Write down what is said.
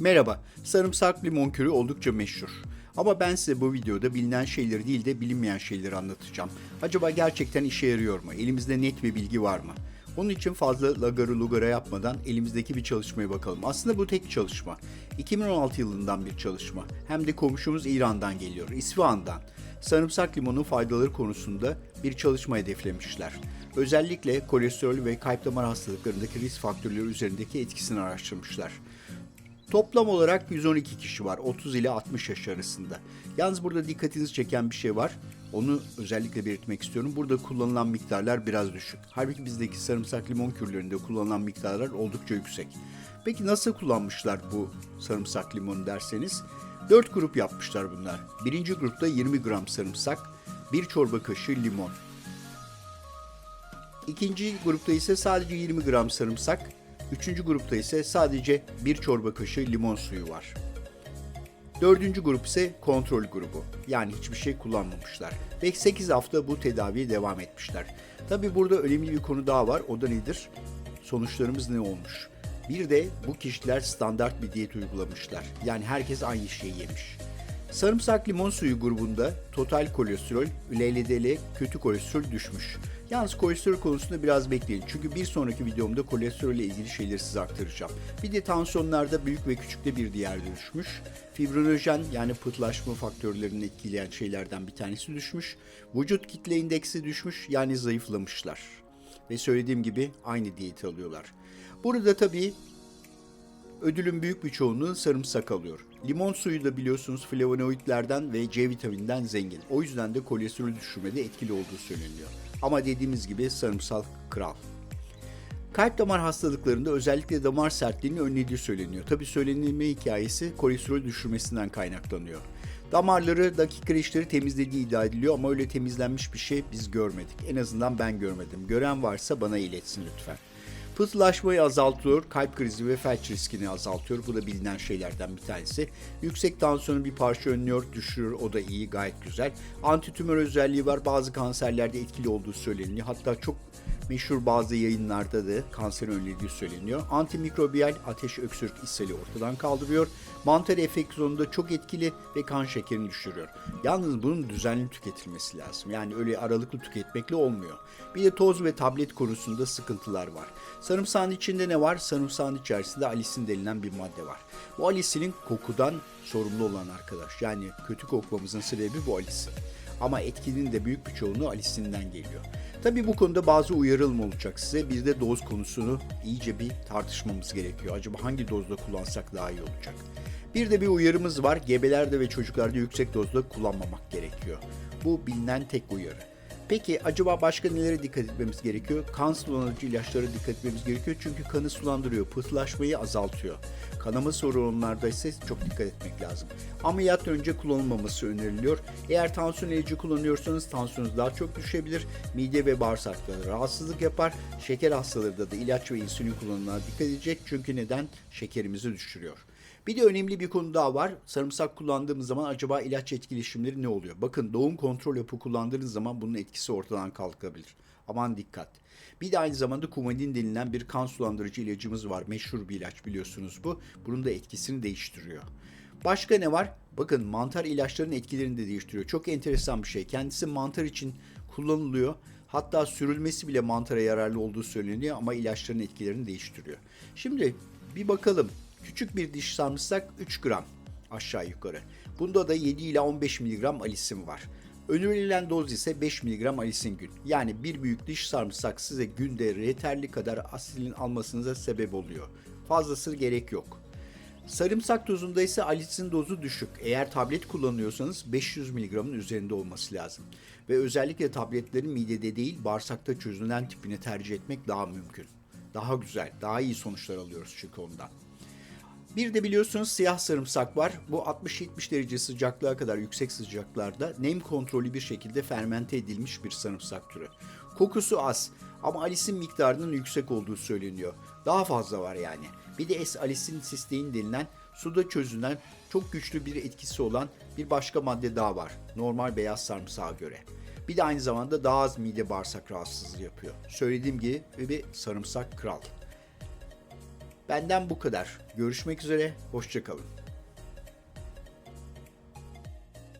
Merhaba, sarımsak limon kürü oldukça meşhur. Ama ben size bu videoda bilinen şeyleri değil de bilinmeyen şeyleri anlatacağım. Acaba gerçekten işe yarıyor mu? Elimizde net bir bilgi var mı? Onun için fazla lagarı lugara yapmadan elimizdeki bir çalışmaya bakalım. Aslında bu tek çalışma. 2016 yılından bir çalışma. Hem de komşumuz İran'dan geliyor, İsfahan'dan. Sarımsak limonun faydaları konusunda bir çalışma hedeflemişler. Özellikle kolesterol ve kalp damar hastalıklarındaki risk faktörleri üzerindeki etkisini araştırmışlar. Toplam olarak 112 kişi var 30 ile 60 yaş arasında. Yalnız burada dikkatinizi çeken bir şey var. Onu özellikle belirtmek istiyorum. Burada kullanılan miktarlar biraz düşük. Halbuki bizdeki sarımsak limon kürlerinde kullanılan miktarlar oldukça yüksek. Peki nasıl kullanmışlar bu sarımsak limonu derseniz? 4 grup yapmışlar bunlar. Birinci grupta 20 gram sarımsak, 1 çorba kaşığı limon. İkinci grupta ise sadece 20 gram sarımsak, üçüncü grupta ise sadece 1 çorba kaşığı limon suyu var. Dördüncü grup ise kontrol grubu. Yani hiçbir şey kullanmamışlar. Ve 8 hafta bu tedaviye devam etmişler. Tabi burada önemli bir konu daha var. O da nedir? Sonuçlarımız ne olmuş? Bir de bu kişiler standart bir diyet uygulamışlar. Yani herkes aynı şeyi yemiş. Sarımsak limon suyu grubunda total kolesterol, LDL, kötü kolesterol düşmüş. Yalnız kolesterol konusunda biraz bekleyin. Çünkü bir sonraki videomda kolesterol ile ilgili şeyleri size aktaracağım. Bir de tansiyonlarda büyük ve küçükte bir diğer düşmüş. Fibrinojen yani pıhtılaşma faktörlerini etkileyen şeylerden bir tanesi düşmüş. Vücut kitle indeksi düşmüş yani zayıflamışlar. Ve söylediğim gibi aynı diyeti alıyorlar. Burada tabii ödülün büyük bir çoğunluğu sarımsak alıyor. Limon suyu da biliyorsunuz flavonoidlerden ve C vitamininden zengin. O yüzden de kolesterol düşürmede etkili olduğu söyleniyor. Ama dediğimiz gibi sarımsak kral. Kalp damar hastalıklarında özellikle damar sertliğini önlediği söyleniyor. Tabi söylenilme hikayesi kolesterol düşürmesinden kaynaklanıyor. Damarları, dakika işleri temizlediği iddia ediliyor ama öyle temizlenmiş bir şey biz görmedik. En azından ben görmedim. Gören varsa bana iletsin lütfen. Pıhtılaşmayı azaltıyor, kalp krizi ve felç riskini azaltıyor. Bu da bilinen şeylerden bir tanesi. Yüksek tansiyonu bir parça önlüyor, düşürür. O da iyi, gayet güzel. Antitümör özelliği var. Bazı kanserlerde etkili olduğu söyleniyor. Hatta çok meşhur bazı yayınlarda da kanserin önlediği söyleniyor. Antimikrobiyal ateş, öksürük, ishali ortadan kaldırıyor. Mantar enfeksiyonunda çok etkili ve kan şekerini düşürüyor. Yalnız bunun düzenli tüketilmesi lazım. Yani öyle aralıklı tüketmekle olmuyor. Bir de toz ve tablet konusunda sıkıntılar var. Sarımsağın içinde ne var? Sarımsağın içerisinde alisin denilen bir madde var. Bu alisinin kokudan sorumlu olan arkadaş. Yani kötü kokmamızın sebebi bu alisin. Ama etkinin de büyük bir çoğunluğu alisinden geliyor. Tabii bu konuda bazı uyarılma olacak size. Bir de doz konusunu iyice bir tartışmamız gerekiyor. Acaba hangi dozda kullansak daha iyi olacak? Bir de bir uyarımız var. Gebelerde ve çocuklarda yüksek dozda kullanmamak gerekiyor. Bu bilinen tek uyarı. Peki acaba başka nelere dikkat etmemiz gerekiyor? Kan sulandırıcı ilaçlara dikkat etmemiz gerekiyor çünkü kanı sulandırıyor, pıhtılaşmayı azaltıyor. Kanama sorunlarda ise çok dikkat etmek lazım. Ameliyat önce kullanılmaması öneriliyor. Eğer tansiyon ilacı kullanıyorsanız tansiyonunuz daha çok düşebilir. Mide ve bağırsaklara rahatsızlık yapar. Şeker hastalarında da ilaç ve insülin kullanımına dikkat edecek çünkü neden? Şekerimizi düşürüyor. Bir de önemli bir konu daha var. Sarımsak kullandığımız zaman acaba ilaç etkileşimleri ne oluyor? Bakın doğum kontrol yapı kullandığınız zaman bunun etkisi ortadan kalkabilir. Aman dikkat. Bir de aynı zamanda kumadin denilen bir kan sulandırıcı ilacımız var. Meşhur bir ilaç biliyorsunuz bu. Bunun da etkisini değiştiriyor. Başka ne var? Bakın mantar ilaçların etkilerini de değiştiriyor. Çok enteresan bir şey. Kendisi mantar için kullanılıyor. Hatta sürülmesi bile mantara yararlı olduğu söyleniyor ama ilaçların etkilerini değiştiriyor. Şimdi bir bakalım. Küçük bir diş sarımsak 3 gram aşağı yukarı. Bunda da 7 ila 15 mg alisin var. Önerilen doz ise 5 mg alisin gün. Yani bir büyük diş sarımsak size günde yeterli kadar asilin almasınıza sebep oluyor. Fazlası gerek yok. Sarımsak tozunda ise alisin dozu düşük. Eğer tablet kullanıyorsanız 500 mg'ın üzerinde olması lazım. Ve özellikle tabletlerin midede değil bağırsakta çözünen tipini tercih etmek daha mümkün. Daha güzel, daha iyi sonuçlar alıyoruz çünkü ondan. Bir de biliyorsunuz siyah sarımsak var. Bu 60-70 derece sıcaklığa kadar yüksek sıcaklarda nem kontrollü bir şekilde fermente edilmiş bir sarımsak türü. Kokusu az ama alisin miktarının yüksek olduğu söyleniyor. Daha fazla var yani. Bir de S-alisin sistein denilen suda çözünen çok güçlü bir etkisi olan bir başka madde daha var. Normal beyaz sarımsağa göre. Bir de aynı zamanda daha az mide bağırsak rahatsızlığı yapıyor. Söylediğim gibi bir sarımsak kral. Benden bu kadar. Görüşmek üzere, hoşçakalın.